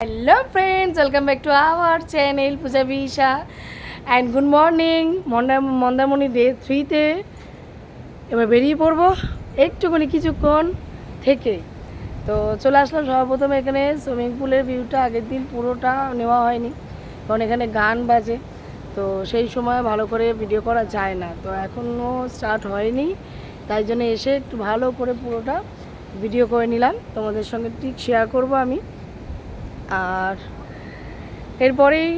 Hello friends welcome back to our channel Puja Bisha and good morning মন্দা মন্দামণি day থ্রিতে এবার বেরিয়ে পড়ব একটুখানি কিছুক্ষণ থেকে। তো চলে আসলাম সর্বপ্রথম এখানে সুইমিং পুলের ভিউটা। আগের দিন পুরোটা নেওয়া হয়নি, কারণ এখানে গান বাজে। তো সেই সময় ভালো করে ভিডিও করা যায় না। তো এখনও স্টার্ট হয়নি, তাই জন্য এসে একটু ভালো করে পুরোটা ভিডিও করে নিলাম। তোমাদের সঙ্গে ঠিক শেয়ার করব আমি। আর এরপরেই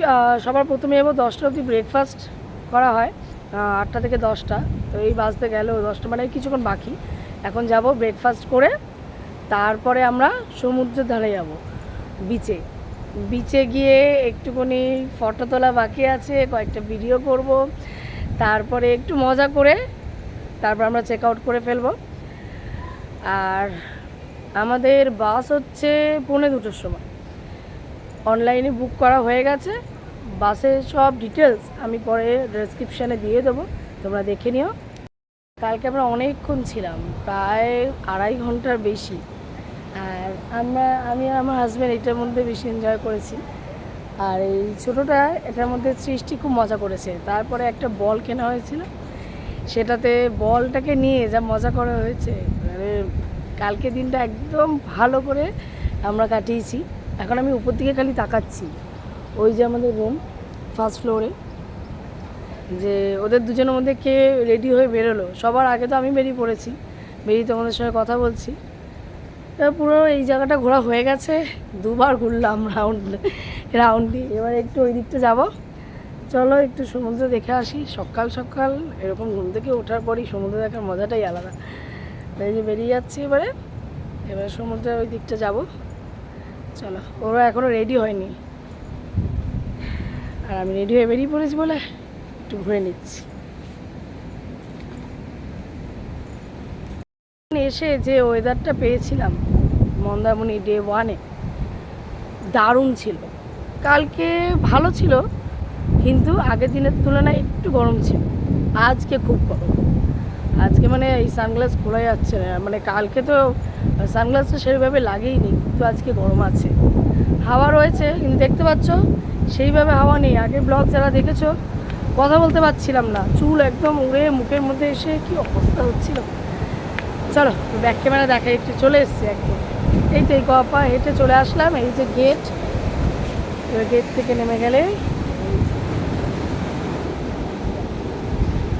সবার প্রথমে যাব দশটা অবধি ব্রেকফাস্ট করা হয় আটটা থেকে দশটা। তো এই বাজতে গেলেও দশটা মানে কিছুক্ষণ বাকি। এখন যাব ব্রেকফাস্ট করে, তারপরে আমরা সমুদ্রের ধারে যাব বিচে বিচে গিয়ে একটুখানি ফটো তোলা বাকি আছে, কয়েকটা ভিডিও করব, তারপরে একটু মজা করে, তারপর আমরা চেক আউট করে ফেলব। আর আমাদের বাস হচ্ছে পৌনে দুটোর সময়। অনলাইনে বুক করা হয়ে গেছে। বাসের সব ডিটেলস আমি পরে ডেসক্রিপশানে দিয়ে দেবো। তোমরা দেখে নিও। কালকে আমরা অনেকক্ষণ ছিলাম, প্রায় আড়াই ঘণ্টার বেশি। আর আমরা, আমি আর আমার হাজব্যান্ড এটার মধ্যে বেশি এনজয় করেছি। আর এই ছোটোটা এটার মধ্যে সৃষ্টি খুব মজা করেছে। তারপরে একটা বল কেনা হয়েছিল। সেটাতে বলটাকে নিয়ে যা মজা করা হয়েছে। মানে কালকে দিনটা একদম ভালো করে আমরা কাটিয়েছি। এখন আমি উপর দিকে খালি তাকাচ্ছি। ওই যে আমাদের রুম ফার্স্ট ফ্লোরে যে ওদের দুজনের মধ্যে কে রেডি হয়ে বেরোলো? সবার আগে তো আমি বেরিয়ে পড়েছি। বেরিয়ে তোমাদের সঙ্গে কথা বলছি। পুরো এই জায়গাটা ঘোরা হয়ে গেছে। দুবার ঘুরলাম রাউন্ড রাউন্ড এবার একটু ওই দিকটা যাব। চলো একটু সমুদ্র দেখে আসি। সকাল সকাল এরকম ঘুম থেকে ওঠার পরই সমুদ্র দেখার মজাটাই আলাদা। তাই যে বেরিয়ে যাচ্ছি এবারে। এবারে সমুদ্রের ওই দিকটা যাব। চলো। ওরা এখনও রেডি হয়নি। আর আমি রেডি হয়ে বেরিয়ে পড়েছি বলে একটু ঘুরে নিচ্ছি। এসে যে ওয়েদারটা পেয়েছিলাম, মন্দারমণি ডে ওয়ানে দারুণ ছিল। কালকে ভালো ছিল, কিন্তু আগের দিনের তুলনায় একটু গরম ছিল। আজকে খুব গরম। আজকে মানে এই সানগ্লাস খোলা যাচ্ছে না। মানে কালকে তো সানগ্লাসটা সেভাবে লাগেইনি কিন্তু আজকে গরম আছে। হাওয়া রয়েছে, কিন্তু দেখতে পাচ্ছ, সেইভাবে হাওয়া নেই। আগে ব্লগ যারা দেখেছ, কথা বলতে পারছিলাম না। চুল একদম উড়ে মুখের মধ্যে এসে কি অবস্থা হচ্ছিল? চলো, ব্যাক ক্যামেরা দেখা একটু চলে এসছি একদম। এই তো এই কপা হেঁটে চলে আসলাম। এই যে গেট গেট থেকে নেমে গেলে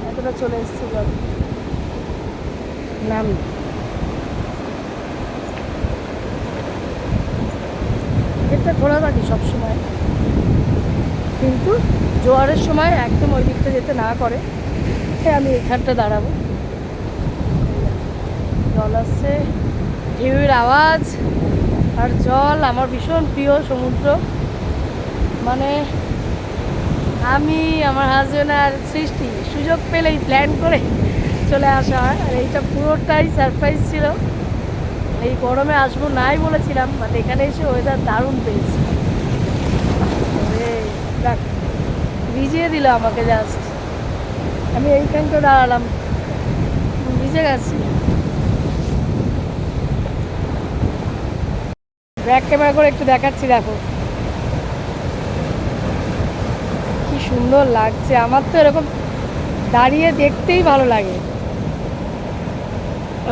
এতটা চলে এসছি নাম খোলা থাকে সবসময় কিন্তু জোয়ারের সময় একদম ওই দিকটা যেতে না করে তাই আমি এখানটা দাঁড়াবো। জল আসছে, ঢেউয়ের আওয়াজ আর জল আমার ভীষণ প্রিয় সমুদ্র। মানে আমি, আমার হাজব্যান্ড আর সৃষ্টি সুযোগ পেলেই প্ল্যান করে চলে আসা হয়। আর এইটা পুরোটাই সারপ্রাইজ ছিল। এই গরমে আসব নাই বলেছিলাম বাট এখানে এসে ওয়েদার দারুণ পেয়েছি। দেখ, ভিজিয়ে দিল আমাকে জাস্ট আমি এইখানটা দাঁড়ালাম, ভিজে গেছি। ব্যাক ক্যামেরা করে একটু দেখাচ্ছি, দেখো। কি সুন্দর লাগছে, আমার তো এরকম দাঁড়িয়ে দেখতেই ভালো লাগে।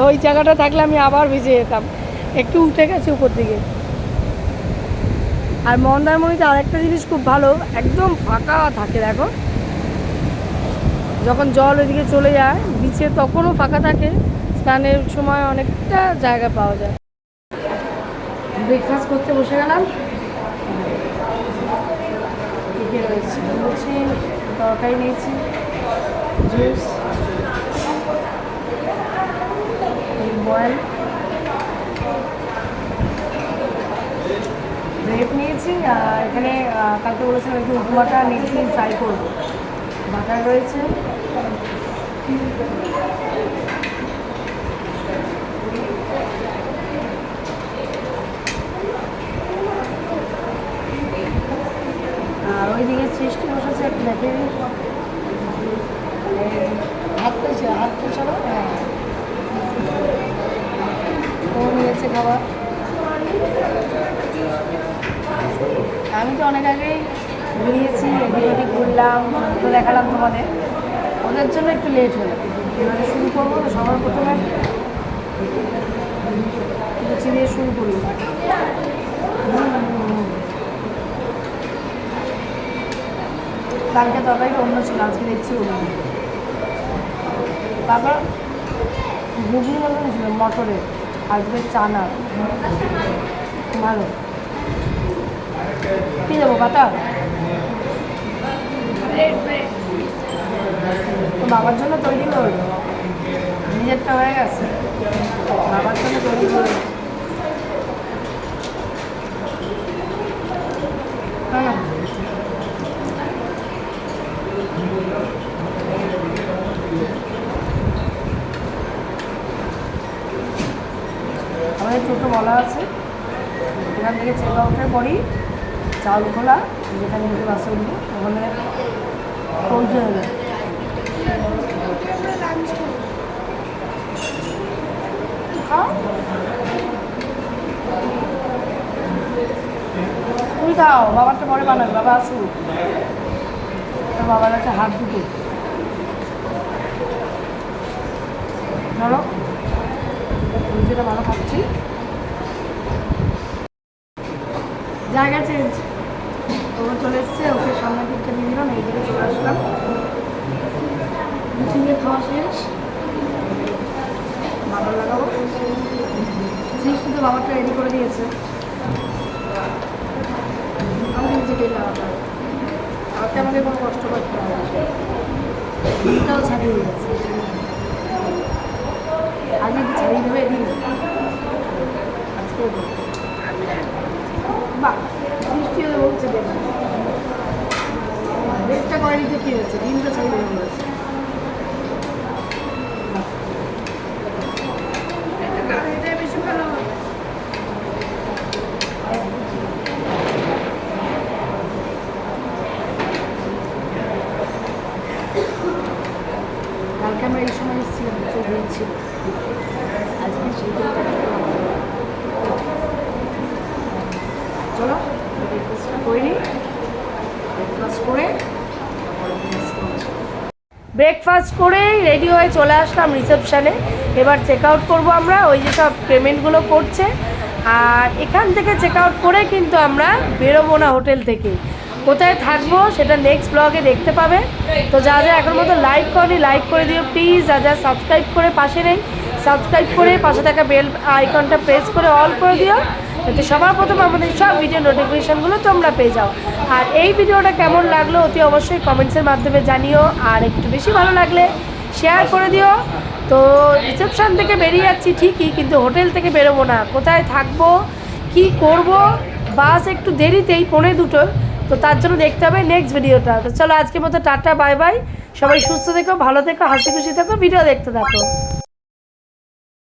ওই জায়গাটা থাকলে আমি আবার ভিজে যেতাম। একটু উঠে গেছে উপর দিকে। আর মন্দারমণিতে আরেকটা জিনিস খুব ভালো, একদম ফাঁকা থাকে, দেখো। যখন জল ওইদিকে চলে যায়, বিচে তখনও ফাঁকা থাকে, স্নানের সময় অনেকটা জায়গা পাওয়া যায়। ব্রেকফাস্ট করতে বসে গেলাম। রয়েছে? তরকারি নিয়েছি জুস বয়েল ব্রেড নিয়েছি, আর এখানে কালকে বলেছিলাম একটু উপমাটা নিয়েছি ফ্রাই করব। বাটার রয়েছে। আর ওইদিকে সৃষ্টি বসেছে, একটু হাত পেয়েছে হ্যাঁ। নিয়েছে খাবার আমি তো অনেক আগেই বেরিয়েছি এদিক ঘুরলাম তো দেখালাম তোমাদের। ওদের জন্য একটু লেট হলো। এবারে শুরু করব, তো সবার প্রথমে লুচি দিয়ে শুরু করি। কালকে তরকারিটা অন্য ছিল, আজকে দেখছি অন্য। তারপর ঘুগনি মতন মটরের। আজকে চানা ভালো। কি দেবো বাটা তো বাবার জন্য তৈরি করব। নিজেরটা হয়ে গেছে। বাবার জন্য তৈরি করব হ্যাঁ বলা আছে। এখান থেকে চেক আউটের পরই চাউল খোলা, যেখানে নিজে বাসে উঠবো ওখানে পৌঁছে যাবে তুমি খাও বাবারটা পরে বানাবে, বাবা তোর বাবার কাছে হাত দুটো। ধরো। যেটা ভালো খাচ্ছি জায়গা চেঞ্জ ও চলে এসছে, ওকে সামনের দিকটা নিয়ে দিলাম, এই দিকে চলে আসলাম। লুচি দিয়ে খাওয়া শেষ। ভালো লাগাবো। সৃষ্টি তো বাবারটা রেডি করে দিয়েছে। আমাকে নিজেকেই লাগাতে হবে। আমাকে আমাকে কোনো কষ্ট করতে হবে ছাড়িয়ে দিয়েছে আজকে কি ছাড়িয়ে দেবে দিন আজকে দেবো। বাহ বৃষ্টিও বলছে দেবে কী হয়েছে? এটা বেশি ভালো হবে কালকে আমরা এই সময় এসেছিলাম প্রচুর ছিল আজকে সেই চলো ব্রেকফাস্টটা করে ব্রেকফাস্ট করে ব্রেকফাস্ট করে রেডি হয়ে চলে আসলাম রিসেপশানে এবার চেক আউট করব আমরা, ওই যে সব পেমেন্টগুলো করছে। আর এখান থেকে চেক আউট করে কিন্তু আমরা বেরোবো না হোটেল থেকে। কোথায় থাকব সেটা নেক্সট ব্লগে দেখতে পাবে। তো যা যা এখন মতো লাইক করি লাইক করে দিও। প্লিজ যা যা সাবস্ক্রাইব করে পাশে নেই। সাবস্ক্রাইব করে পাশে থাকা বেল আইকনটা প্রেস করে অল করে দিও, যাতে সবার প্রথম আমাদের সব ভিডিও নোটিফিকেশানগুলো তোমরা পেয়ে যাও। আর এই ভিডিওটা কেমন লাগল অতি অবশ্যই কমেন্টসের মাধ্যমে জানিও, আর একটু বেশি ভালো লাগলে শেয়ার করে দিও। তো রিসেপশান থেকে বেরিয়ে যাচ্ছি ঠিকই, কিন্তু হোটেল থেকে বেরোবো না। কোথায় থাকব, কি করব? বাস একটু দেরিতেই, পৌনে দুটো। তো তার জন্য দেখতে হবে নেক্সট ভিডিওটা তো চলো আজকের মতো টাটা বাই বাই সবাই সুস্থ থেকো, ভালো থেকো, হাসি খুশি থেকো ভিডিও দেখতে থাকো।